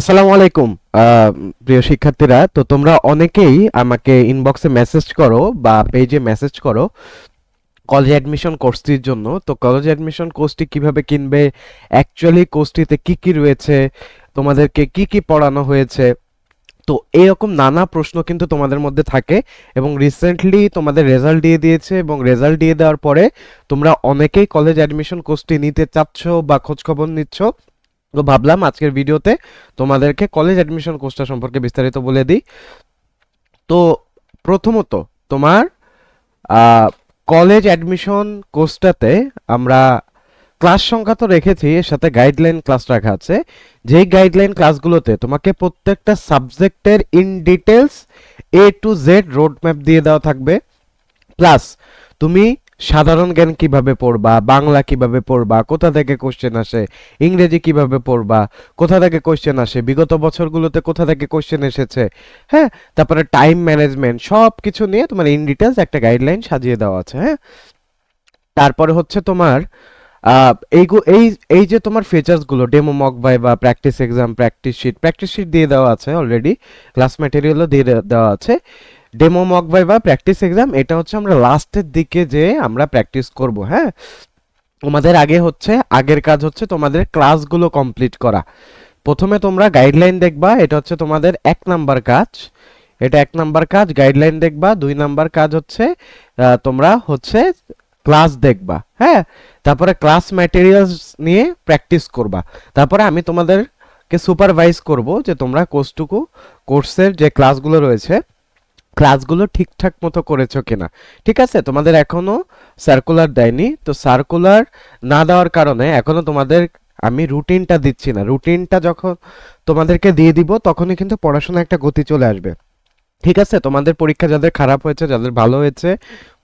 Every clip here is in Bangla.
আসসালামু আলাইকুম। প্রিয় শিক্ষার্থীরা, তো তোমরা অনেকেই আমাকে ইনবক্সে মেসেজ করো বা পেজে মেসেজ করো কলেজ অ্যাডমিশন কোর্সটির জন্য। তো কলেজ অ্যাডমিশন কোর্সটি কীভাবে কিনবে? অ্যাকচুয়ালি কোর্সটিতে কি কি রয়েছে? তোমাদেরকে কি কি পড়ানো হয়েছে? তো এরকম নানা প্রশ্ন কিন্তু তোমাদের মধ্যে থাকে এবং রিসেন্টলি তোমাদের রেজাল্ট দিয়ে দিয়েছে এবং রেজাল্ট দিয়ে দেওয়ার পরে তোমরা অনেকেই কলেজ অ্যাডমিশন কোর্সটি নিতে চাচ্ছ বা খোঁজখবর নিচ্ছ। তো ভাবলাম আজকের ভিডিওতে তোমাদেরকে কলেজ অ্যাডমিশন কোর্সটা সম্পর্কে বিস্তারিত বলে দিই। তো প্রথমত তোমার কলেজ অ্যাডমিশন কোর্সটাতে আমরা ক্লাস সংখ্যা তো রেখেছি, এর সাথে গাইডলাইন ক্লাস রাখা আছে। যেই গাইডলাইন ক্লাসগুলোতে তোমাকে প্রত্যেকটা সাবজেক্টের in details A to Z road map দিয়ে দেওয়া থাকবে। প্লাস তুমি সাধারণ জ্ঞান কীভাবে পড়বা? বাংলা কীভাবে পড়বা? কোথা থেকে কোশ্চেন আসে? ইংরেজি কীভাবে পড়বা? কোথা থেকে কোশ্চেন আসে? বিগত বছরগুলোতে কোথা থেকে কোশ্চেন এসেছে? হ্যাঁ তারপরে টাইম ম্যানেজমেন্ট সব কিছু নিয়ে তোমার ইন ডিটেলস একটা গাইডলাইন সাজিয়ে দেওয়া আছে হ্যাঁ? তারপরে হচ্ছে তোমার এইগু- এই এই যে তোমার ফিচার্সগুলো ডেমো মক বাই বা practice exam practice sheet practice sheet দিয়ে দেওয়া আছে অলরেডি ক্লাস ম্যাটেরিয়ালও দিয়ে দেওয়া আছে। ডেমো মক বাই বা প্র্যাকটিস এক্সাম এটা হচ্ছে আমরা লাস্টের দিকে যে আমরা প্র্যাকটিস করব হ্যাঁ? তোমাদের আগে হচ্ছে, আগের কাজ হচ্ছে তোমাদের ক্লাসগুলো কমপ্লিট করা। প্রথমে তোমরা গাইডলাইন দেখবা, এটা হচ্ছে তোমাদের এক নাম্বার কাজ। এটা এক নাম্বার কাজ গাইডলাইন দেখবা। দুই নাম্বার কাজ হচ্ছে তোমরা হচ্ছে ক্লাস দেখবা হ্যাঁ? তারপরে ক্লাস ম্যাটেরিয়ালস নিয়ে প্র্যাকটিস করবা। তারপরে আমি তোমাদেরকে সুপারভাইজ করব যে তোমরা কোর্সটুকু কোর্সের যে ক্লাসগুলো রয়েছে ক্লাসগুলো ঠিকঠাক মতো করেছ কিনা? ঠিক আছে, তোমাদের এখনও সার্কুলার দেয়নি, তো সার্কুলার না দেওয়ার কারণে এখনও তোমাদের, আমি রুটিনটা দিচ্ছি না। রুটিনটা যখন তোমাদেরকে দিয়ে দিব, তখনই কিন্তু পড়াশোনা একটা গতি চলে আসবে। ঠিক আছে, তোমাদের পরীক্ষা যাদের খারাপ হয়েছে, যাদের ভালো হয়েছে,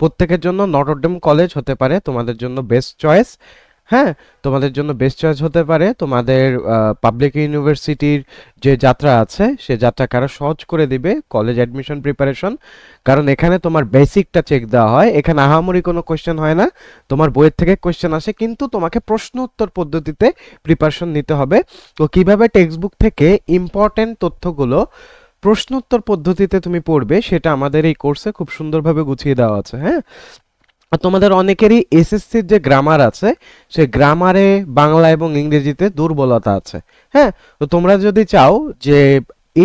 প্রত্যেকের জন্য নটরডেম কলেজ হতে পারে, তোমাদের জন্য বেস্ট চয়েস হ্যাঁ তোমাদের জন্য বেস্ট চয়েস হতে পারে তোমাদের পাবলিক ইউনিভার্সিটির যে যাত্রা আছে, সে যাত্রা কারও সহজ করে দিবে কলেজ অ্যাডমিশন প্রিপারেশন কারণ এখানে তোমার বেসিকটা চেক দেওয়া হয়, এখানে আহামরি কোনো কোয়েশ্চেন হয় না, তোমার বইয়ের থেকে কোয়েশ্চেন আসে, কিন্তু তোমাকে প্রশ্ন উত্তর পদ্ধতিতে প্রিপারেশন নিতে হবে। তো কীভাবে টেক্সট বুক থেকে ইম্পর্টেন্ট তথ্যগুলো প্রশ্ন উত্তর পদ্ধতিতে তুমি পড়বে, সেটা আমাদের এই কোর্সে খুব সুন্দরভাবে গুছিয়ে দেওয়া আছে হ্যাঁ? তোমাদের অনেকেরই এসএসসির যে গ্রামার আছে সে গ্রামারে বাংলা এবং ইংরেজিতে দুর্বলতা আছে। হ্যাঁ তো তোমরা যদি চাও যে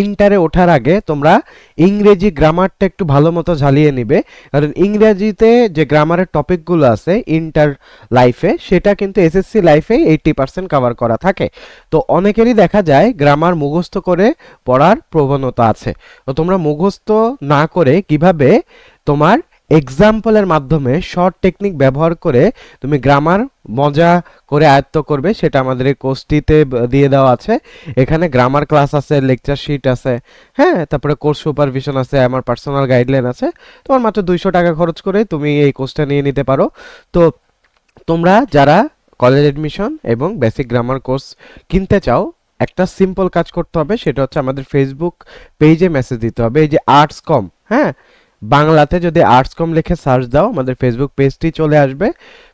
ইন্টারে ওঠার আগে তোমরা ইংরেজি গ্রামারটা একটু ভালো মতো ঝালিয়ে নিবে, কারণ ইংরেজিতে যে গ্রামারের টপিকগুলো আছে ইন্টার লাইফে সেটা কিন্তু এসএসসি লাইফে এইটি পার্সেন্ট কভার করা থাকে। তো অনেকেরই দেখা যায় গ্রামার মুখস্থ করে পড়ার প্রবণতা আছে। তো তোমরা মুখস্থ না করে কীভাবে তোমার এক্সাম্পলের মাধ্যমে শর্ট টেকনিক ব্যবহার করে তুমি গ্রামার মজা করে আয়ত্ত করবে, সেটা আমাদের এই কোর্সটিতে দিয়ে দেওয়া আছে। এখানে গ্রামার ক্লাস আছে লেকচার শিট আছে হ্যাঁ তারপরে কোর্স সুপারভিশন আছে, আমার পার্সোনাল গাইডলাইন আছে। তোমার মাত্র দুইশো টাকা খরচ করে তুমি এই কোর্সটা নিয়ে নিতে পারো। তো তোমরা যারা কলেজ এডমিশন এবং বেসিক গ্রামার কোর্স কিনতে চাও, একটা সিম্পল কাজ করতে হবে, সেটা হচ্ছে আমাদের ফেসবুক পেজে মেসেজ দিতে হবে, এই যে আর্টস কম হ্যাঁ? বাংলাতে যদি আর্টস কম লিখে সার্চ দাও, আমাদের ফেসবুক পেজটি চলে আসবে।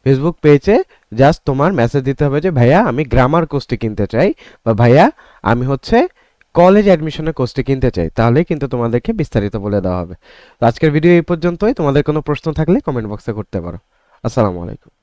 ফেসবুক পেজে জাস্ট তোমার মেসেজ দিতে হবে যে, ভাইয়া, আমি গ্রামার কোর্সটি কিনতে চাই বা ভাইয়া, আমি হচ্ছে কলেজ অ্যাডমিশনের কোর্সটি কিনতে চাই। তাহলে কিন্তু তোমাদেরকে বিস্তারিত বলে দেওয়া হবে। আজকের ভিডিও এই পর্যন্তই। তোমাদের কোনো প্রশ্ন থাকলে কমেন্ট বক্সে করতে পারো। আসসালামু আলাইকুম।